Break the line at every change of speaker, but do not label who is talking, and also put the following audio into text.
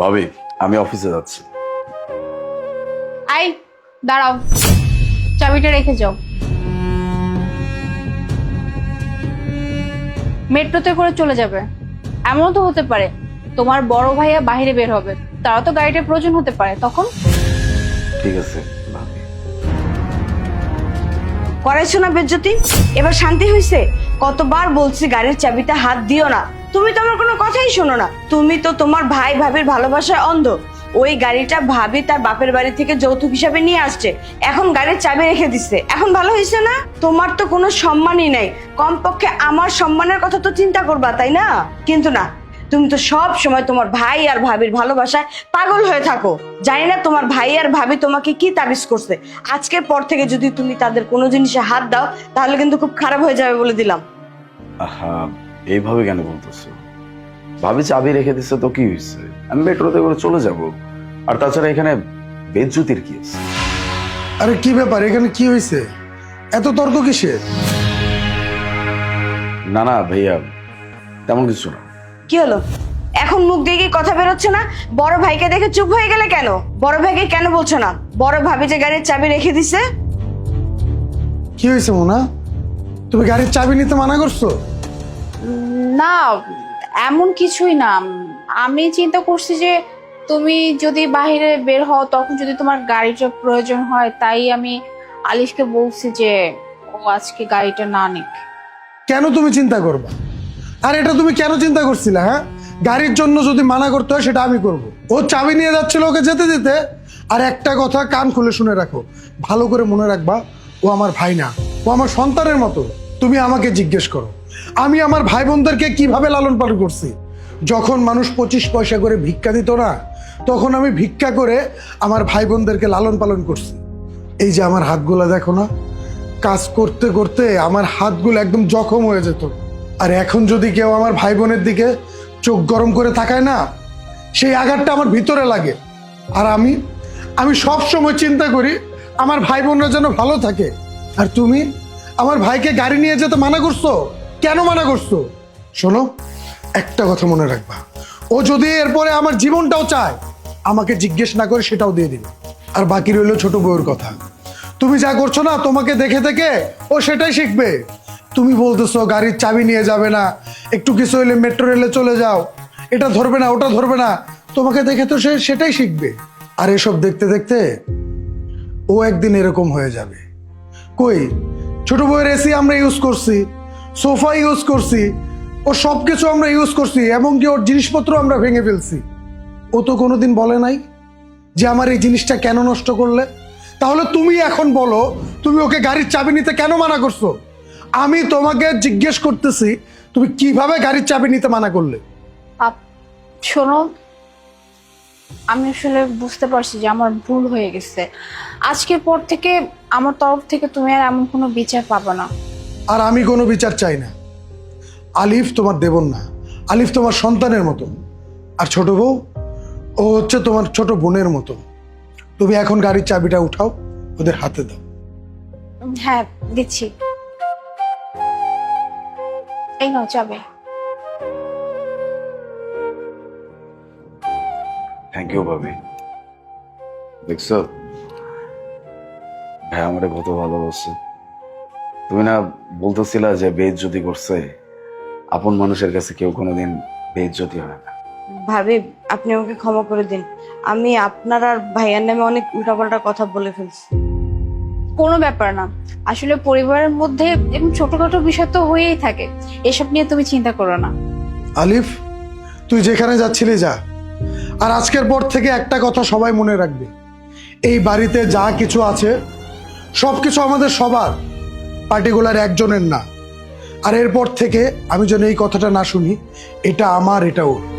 ভাবি আমি অফিসে যাচ্ছি।
আই দাঁড়াও। চাবিটা রেখে যাও। মেট্রোতে করে চলে যাবে। এমন তো হতে পারে তোমার বড় ভাইয়া বাইরে বের হবে। তারা তো গাড়িটার প্রয়োজন হতে পারে তখন?
ঠিক আছে
করাইছো না বেজ্জতি এবার শান্তি হয়েছে কতবার বলছি গাড়ির চাবিতে হাত দিও না। তুমি তো আমার কোনো কথাই শোনো না। তুমি তো তোমার ভাই ভাবির ভালোবাসায় অন্ধ। ওই গাড়িটা ভাবি তার বাপের বাড়ি থেকে যৌতুক হিসাবে নিয়ে আসছে। এখন গাড়ির চাবি রেখে দিচ্ছে এখন ভালো হয়েছে না? তোমার তো কোনো সম্মানই নেই। কমপক্ষে আমার সম্মানের কথা তো চিন্তা করবা, তাই না? কিন্তু না, তুমি তো সব সময় তোমার ভাই আর ভাবির ভালোবাসায় পাগল হয়ে থাকো। জানি না তোমার ভাই আর ভাবি তোমাকে কি তাবিজ করছে। আজকের পর থেকে যদি তুমি তাদের কোনো জিনিসে হাত দাও, তাহলে কিন্তু খুব খারাপ হয়ে যাবে বলে দিলাম।
আহা এইভাবে কেন বলতেছো? ভাবি চাবি রেখে দিচ্ছে তো কি হয়েছে আমি মেট্রোতে করে চলে যাব। আর তাছাড়া এখানে বেজ্জুতির কি আছে?
আরে কি ব্যাপার? এখানে কি হয়েছে এত তর্ক কিসের?
না না ভাইয়া তেমন কিছু না।
কি হলো? এখন মুখ দিয়ে কি কথা বেরোচ্ছে না? বড় ভাইকে দেখে চুপ হয়ে গেলে কেন? বড় ভাইকে কেন বলছো না? বড় ভাবি যে গাড়ির চাবি রেখে দিছে?
কি হয়েছে মোনা? তুমি গাড়ির চাবি নিতে মানা করছ?
না, এমন কিছুই না। আমি চিন্তা করছি যে, তুমি যদি বাইরে বের হও, তখন যদি তোমার গাড়িটা প্রয়োজন হয়, তাই আমি আলিশকে বলছি যে, ও আজকে গাড়িটা না নিক।
কেন তুমি চিন্তা করবা? আর এটা তুমি কেন চিন্তা করছিলে হ্যাঁ? গাড়ির জন্য যদি মানা করতে হয়, সেটা আমি করব। ও চাবি নিয়ে যাচ্ছিল ওকে যেতে দিতে। আর একটা কথা কান খুলে শুনে রাখো। ভালো করে মনে রাখবা, ও আমার ভাই না। ও আমার সন্তানের মতো। তুমি আমাকে জিজ্ঞেস করো। আমি আমার ভাই বোনদেরকে কীভাবে লালন পালন করছি? যখন মানুষ পঁচিশ পয়সা করে ভিক্ষা দিত না, তখন আমি ভিক্ষা করে আমার ভাই বোনদেরকে লালন পালন করছি। এই যে আমার হাতগুলো দেখো না, কাজ করতে করতে আমার হাতগুলো একদম জখম হয়ে যেত। আর এখন যদি কেউ আমার ভাই বোনের দিকে চোখ গরম করে থাকায় না, সেই আঘাতটা আমার ভিতরে লাগে। আর আমি আমি সব সময় চিন্তা করি, আমার ভাই বোনরা যেন ভালো থাকে। আর তুমি, আমার ভাইকে গাড়ি নিয়ে যেতে মানা করছ? কেন মানা করছ? শোনো, একটা কথা মনে রাখবা। ও যদি এরপরে আমার জীবনটাও চায়, আমাকে জিজ্ঞেস না করে সেটাও দিয়ে দিবে। আর বাকি রইল ছোট বউয়ের কথা। তুমি যা করছ না, তোমাকে দেখে দেখে ও সেটাই শিখবে। তুমি বলতেছো, গাড়ির চাবি নিয়ে যাবে না, একটু কিছু হইলে মেট্রো রেলে চলে যাও। এটা ধরবে না, ওটা ধরবে না। তোমাকে দেখে তো সে সেটাই শিখবে। আর এসব দেখতে দেখতে ও একদিন এরকম হয়ে যাবে। কই? ছোট বউয়ের এসি আমরা ইউজ করছি। সোফা ইউজ করছি, ও সব কিছু আমরা ইউজ করছি, এমনকি ওর জিনিসপত্র আমরা ভেঙে ফেলছি। ও তো কোনোদিন বলে নাই যে আমার এই জিনিসটা কেন নষ্ট করলে? তাহলে তুমি এখন বলো, তুমি ওকে গাড়ির চাবি নিতে কেন মানা করছ? আমি তোমাকে জিজ্ঞেস করতেছি, তুমি কীভাবে গাড়ির চাবি নিতে মানা করলে?
আপ, শোনো, আমি আসলে বুঝতে পারছি যে আমার ভুল হয়ে গেছে। আজকের পর থেকে আমার তরফ থেকে তুমি আর এমন কোনো বিচার পাবে না।
আর আমি কোনো বিচার চাই না। আলিফ তোমার দেবন না। আলিফ তোমার সন্তানের মতো। আর ছোট বউ ও হচ্ছে তোমার ছোট বোনের মতো। তুমি এখন গাড়ির চাবিটা উঠাও ওদের হাতে দাও।
হ্যাঁ দিচ্ছি। এই নাও যাবে
থ্যাংক ইউ ভাবি। দেখছ? ভাই আমারে কত ভালোবাসে। তুমি না বলতেছিলা যে বেজ্জতি করছে। আপন মানুষের কাছে কেউ কোনোদিন বেজ্জতি হয় না।
ভাবি আপনি আমাকে ক্ষমা করে দিন। আমি আপনার আর ভাইয়ার নামে অনেক উল্টাপাল্টা কথা বলে ফেলছি।
কোনো ব্যাপার না। আসলে পরিবারের মধ্যে এরকম ছোটখাটো বিষয় তো হয়েই থাকে। এসব নিয়ে তুমি চিন্তা করো না।
আলিফ তুই যেখানে যাচ্ছিলি যা। আর আজকের পর থেকে একটা কথা সবাই মনে রাখবে। এই বাড়িতে যা কিছু আছে সব কিছু আমাদের সবার। পার্টিকুলার একজনের না। আর এরপর থেকে আমি যেন এই কথাটা না শুনি, এটা আমার, এটা ওর।